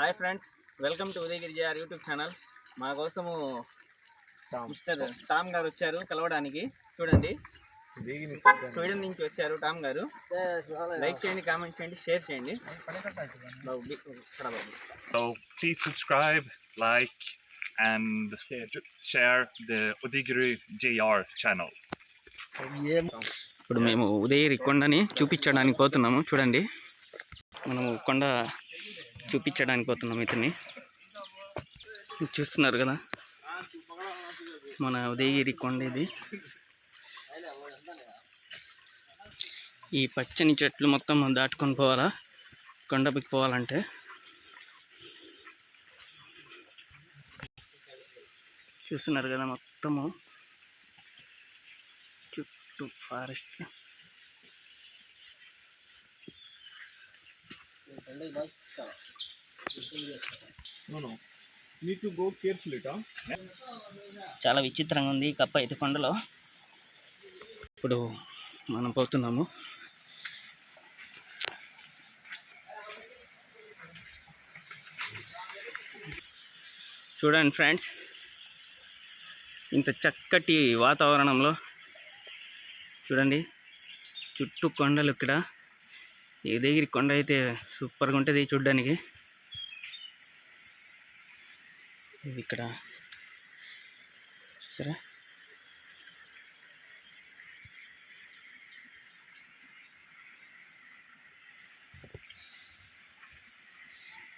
Hi friends welcome to Udayagiri JR YouTube channel. మా కోసము mister Tom గారు వచ్చారు కలవడానికి. చూడండి. స్వీడన్ నుంచి వచ్చారు టామ్ గారు. లైక్ చేయండి కామెంట్ చేయండి షేర్ చేయండి. బాబు, బి- ఇక్కడ బాబు. So please subscribe, like, and share the Odigiri JR channel. ఇప్పుడు మేము ఉదయగిరి కొండని చూపించడానికి పోతున్నాము. చూడండి. మనము కొండ చూపించడానికి పోతున్నాం ఇతన్ని. చూస్తున్నారు కదా? మన ఉదయగిరి కొండ ఇది. ఈ పచ్చని చెట్లు మొత్తం దాటుకొని పోవాలా? కొండపైకి పోవాలంటే. చూస్తున్నారు కదా మొత్తము? చుట్టూ ఫారెస్ట్. Thank you. చాలా విచిత్రంగా ఉంది కప్ప అయితే కొండలో. ఇప్పుడు మనం పోతున్నాము. చూడండి ఫ్రెండ్స్ ఇంత చక్కటి వాతావరణంలో చూడండి చుట్టూ కొండలు ఇక్కడ దగ్గర కొండ అయితే సూపర్గా ఉంటుంది చూడడానికి. ఇది ఇక్కడ? చూసారా?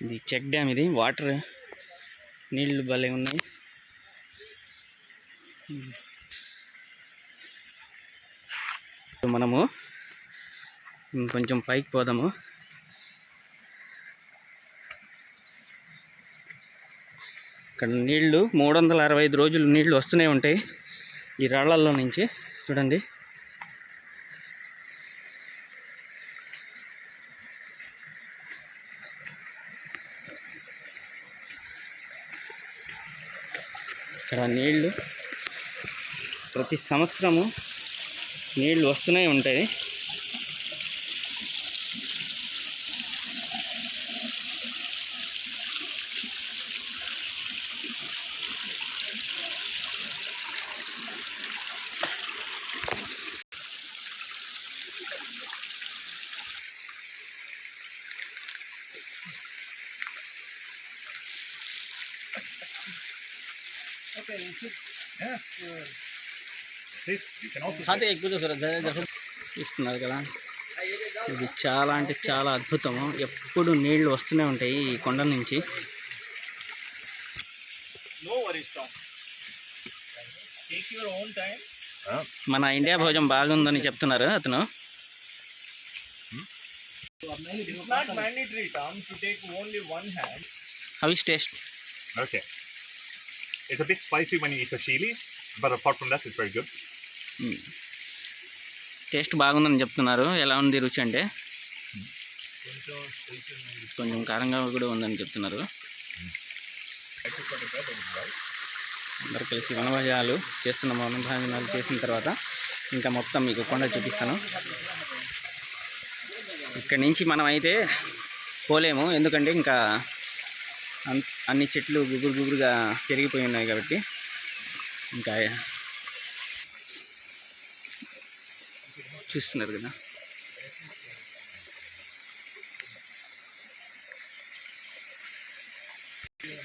ఇది చెక్ డ్యామ్ ఇది. వాటర్ నీళ్ళు భలే ఉన్నాయి. మనము కొంచెం పైకి పోదాము. ఇక్కడ నీళ్ళు మూడు వందల అరవై ఐదు రోజులు నీళ్ళు వస్తూనే ఉంటాయి. ఈ రాళ్ళల్లో నుంచి చూడండి. ఇక్కడ నీళ్ళు ప్రతి సంవత్సరము నీళ్ళు వస్తూనే ఉంటాయి. ఇస్తున్నారు కదా. ఇది చాలా అంటే చాలా అద్భుతము. ఎప్పుడు నీళ్ళు వస్తూనే ఉంటాయి ఈ కొండ నుంచి. మన ఇండియా భోజనం బాగుందని చెప్తున్నారు అతను. Taste hmm. బాగుందని చెప్తున్నారు. ఎలా ఉంది రుచి అంటే? కొంచెం కారంగా కూడా ఉందని చెప్తున్నారు. అందరు కలిసి వనభోజనాలు చేస్తున్నాము వనభోజనాలు చేసిన తర్వాత ఇంకా మొత్తం మీకు కొండ చూపిస్తాను. ఇక్కడి నుంచి మనం అయితే పోలేము ఎందుకంటే ఇంకా అన్- అన్ని చెట్లు గుబురు గుబురుగా పెరిగిపోయి ఉన్నాయి కాబట్టి ఇంకా చూస్తున్నారు కదా. Yeah,